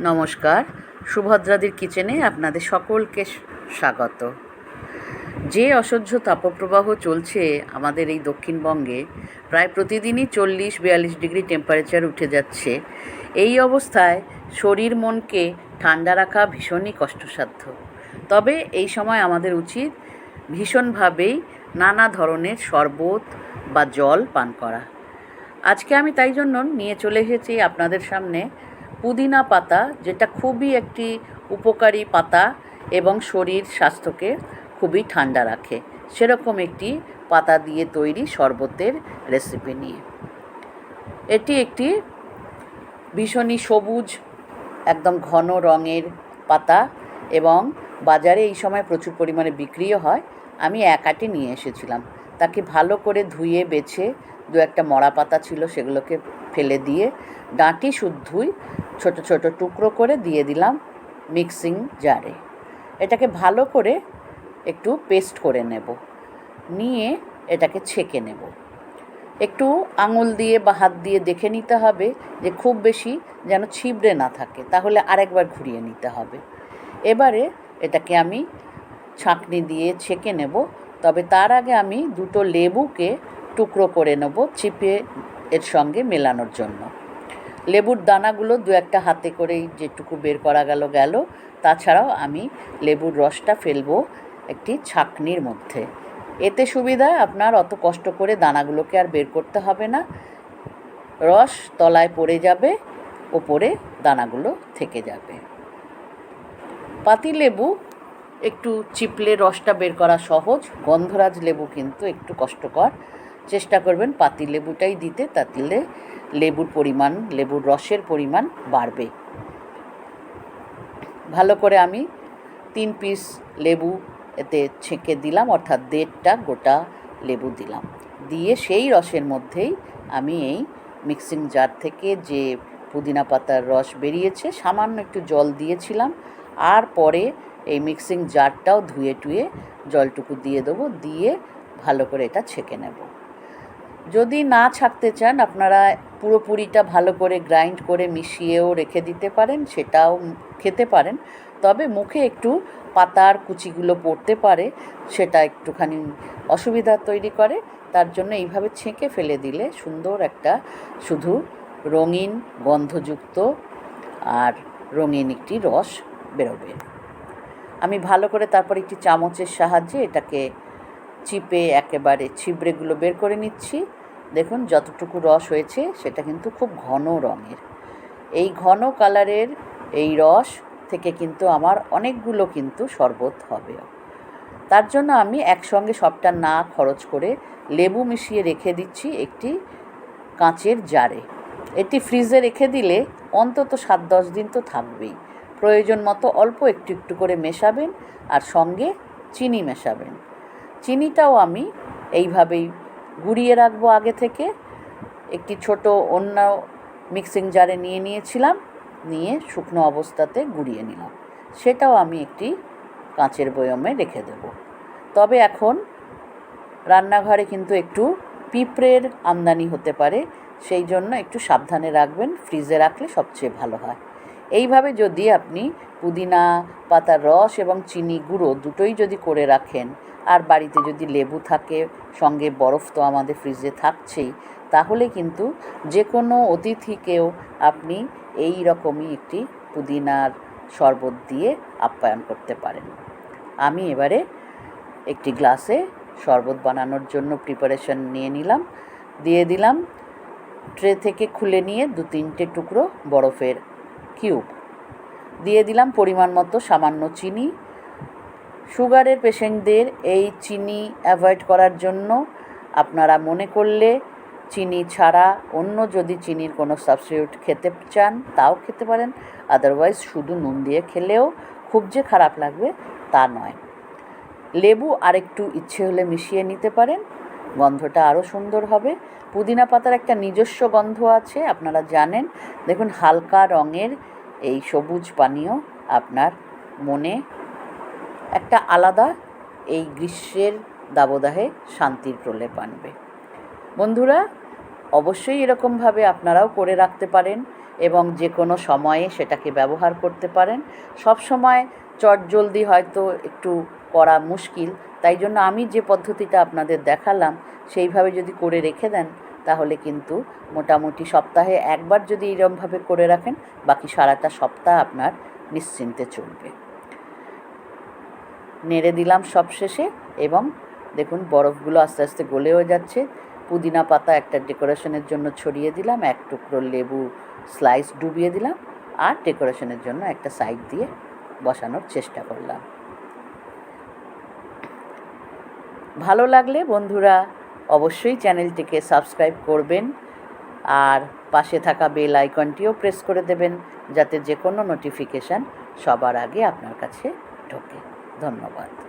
নমস্কার। সুভদ্রাদির কিচেনে আপনাদের সকলকে স্বাগত। যে অসহ্য তাপপ্রবাহ চলছে আমাদের এই দক্ষিণবঙ্গে, প্রায় প্রতিদিনই চল্লিশ, বিয়াল্লিশ ডিগ্রি টেম্পারেচার উঠে যাচ্ছে। এই অবস্থায় শরীর মনকে ঠান্ডা রাখা ভীষণই কষ্টসাধ্য। তবে এই সময় আমাদের উচিত ভীষণভাবেই নানা ধরনের শরবত বা জল পান করা। আজকে আমি তাই জন্য নিয়ে চলে এসেছি আপনাদের সামনে পুদিনা পাতা, যেটা খুবই একটি উপকারী পাতা এবং শরীর স্বাস্থ্যকে খুবই ঠান্ডা রাখে। সেরকম একটি পাতা দিয়ে তৈরি শরবতের রেসিপি নিয়ে। এটি একটি ভীষণই সবুজ, একদম ঘন রঙের পাতা এবং বাজারে এই সময় প্রচুর পরিমাণে বিক্রিও হয়। আমি একাটি নিয়ে এসেছিলাম। তাকে ভালো করে ধুয়ে, বেছে দু একটা মরা পাতা ছিল সেগুলোকে ফেলে দিয়ে, ডাঁটি শুদ্ধই ছোট ছোট টুকরো করে দিয়ে দিলাম মিক্সিং জারে। এটাকে ভালো করে একটু পেস্ট করে নেব। নিয়ে এটাকে ছেঁকে নেব। একটু আঙুল দিয়ে বা হাত দিয়ে দেখে নিতে হবে যে খুব বেশি যেন ছিবড়ে না থাকে, তাহলে আরেকবার ঘুরিয়ে নিতে হবে। এবারে এটাকে আমি ছাঁকনি দিয়ে ছেঁকে নেব, তবে তার আগে আমি দুটো লেবুকে টুকরো করে নেব চিপে এর সঙ্গে মেলানোর জন্য। লেবুর দানাগুলো দু একটা হাতে করেই যেটুকু বের করা গেল গেল। তাছাড়াও আমি লেবুর রসটা ফেলব একটি ছাঁকনির মধ্যে। এতে সুবিধা, আপনার অত কষ্ট করে দানাগুলোকে আর বের করতে হবে না। রস তলায় পড়ে যাবে, ওপরে দানাগুলো থেকে যাবে। পাতি লেবু, একটু চিপলে রসটা বের করা সহজ। গন্ধরাজ লেবু কিন্তু একটু কষ্টকর। চেষ্টা করবেন পাতি লেবুটাই দিতে তাতে লেবুর পরিমাণ, লেবুর রসের পরিমাণ বাড়বে। ভালো করে আমি তিন পিস লেবু এতে ছেঁকে দিলাম, অর্থাৎ দেড়টা গোটা লেবু দিলাম। দিয়ে সেই রসের মধ্যেই আমি এই মিক্সিং জার থেকে যে পুদিনা পাতার রস বেরিয়েছে, সামান্য একটু জল দিয়েছিলাম, আর পরে এই মিক্সিং জারটাও ধুয়ে টুয়ে জলটুকু দিয়ে দেবো, দিয়ে ভালো করে এটা ছেঁকে নেব। যদি না ছাকতে চান, আপনারা পুরোপুরিটা ভালো করে গ্রাইন্ড করে মিশিয়েও রেখে দিতে পারেন, সেটাও খেতে পারেন। তবে মুখে একটু পাতার কুচিগুলো পড়তে পারে, সেটা একটুখানি অসুবিধা তৈরি করে। তার জন্য এইভাবে ছেঁকে ফেলে দিলে সুন্দর একটা শুধু রঙিন, গন্ধযুক্ত আর রঙিন একটি রস বেরোবে। আমি ভালো করে তারপর একটি চামচের সাহায্যে এটাকে চিপে একেবারে ছিবড়েগুলো বের করে নিচ্ছি। দেখুন, যতটুকু রস হয়েছে, সেটা কিন্তু খুব ঘন রঙের। এই ঘন কালারের এই রস থেকে কিন্তু আমার অনেকগুলো কিন্তু শরবত হবে। তার জন্য আমি একসঙ্গে সবটা না খরচ করে লেবু মিশিয়ে রেখে দিচ্ছি একটি কাঁচের জারে। এটি ফ্রিজে রেখে দিলে অন্তত সাত দশ দিন তো থাকবেই। প্রয়োজন মতো অল্প একটু একটু করে মেশাবেন আর সঙ্গে চিনি মেশাবেন। চিনিটাও আমি এইভাবেই গুঁড়িয়ে রাখব আগে থেকে। একটি ছোট অন্য মিক্সিং জারে নিয়ে নিয়েছিলাম, নিয়ে শুকনো অবস্থাতে গুঁড়িয়ে নিলাম। সেটাও আমি একটি কাঁচের বয়মে রেখে দেব। তবে এখন রান্নাঘরে কিন্তু একটু পিঁপড়ের আমদানি হতে পারে, সেই জন্য একটু সাবধানে রাখবেন, ফ্রিজে রাখলে সবচেয়ে ভালো হয়। এইভাবে যদি আপনি পুদিনা, পাতার রস এবং চিনি গুঁড়ো দুটোই যদি করে রাখেন আর বাড়িতে যদি লেবু থাকে, সঙ্গে বরফ তো আমাদের ফ্রিজে থাকছেই, তাহলে কিন্তু যে কোনো অতিথিকেও আপনি এই রকমই একটি পুদিনার শরবত দিয়ে আপ্যায়ন করতে পারেন। আমি এবারে একটি গ্লাসে শরবত বানানোর জন্য প্রিপারেশন নিয়ে নিলাম। দিয়ে দিলাম ট্রে থেকে খুলে নিয়ে দু তিনটে টুকরো বরফের কিউব দিয়ে দিলাম পরিমাণ মতো সামান্য চিনি সুগারের পেশেন্টদের এই চিনি অ্যাভয়েড করার জন্য আপনারা মনে করলে চিনি ছাড়া অন্য যদি চিনির কোনো সাবস্টিটিউট খেতে চান, তাও খেতে পারেন। আদারওয়াইজ শুধু নুন দিয়ে খেলেও খুব যে খারাপ লাগবে তা নয়। লেবু আরেকটু ইচ্ছে হলে মিশিয়ে নিতে পারেন। গন্ধটা আরও সুন্দর হবে। পুদিনা পাতার একটা নিজস্ব গন্ধ আছে, আপনারা জানেন। দেখুন, হালকা রঙের এই সবুজ পানীয় আপনার মনে একটা আলাদা এই গ্রীষ্মের দাবদাহে শান্তির প্রলেপ আনবে। বন্ধুরা, অবশ্যই এরকমভাবে আপনারাও করে রাখতে পারেন এবং যে কোনো সময়ে সেটাকে ব্যবহার করতে পারেন। সব সময় চটজলদি হয়তো একটু করা মুশকিল, তাই জন্য আমি যে পদ্ধতিটা আপনাদের দেখালাম সেইভাবে যদি করে রেখে দেন, তাহলে কিন্তু মোটামুটি সপ্তাহে একবার যদি এরমভাবে করে রাখেন, বাকি সারাটা সপ্তাহ আপনার নিশ্চিন্তে চলবে। নেড়ে দিলাম সব শেষে এবং দেখুন বরফগুলো আস্তে আস্তে গলেও যাচ্ছে। পুদিনা পাতা একটা ডেকোরেশনের জন্য ছড়িয়ে দিলাম, এক টুকরো লেবু স্লাইস ডুবিয়ে দিলাম আর ডেকোরেশনের জন্য একটা সাইড দিয়ে বসানোর চেষ্টা করলাম। ভালো লাগলে বন্ধুরা অবশ্যই চ্যানেলটিকে সাবস্ক্রাইব করবেন আর পাশে থাকা বেল আইকনটিও প্রেস করে দেবেন যাতে যে কোনো নোটিফিকেশান সবার আগে আপনার কাছে ঢোকে। ধন্যবাদ।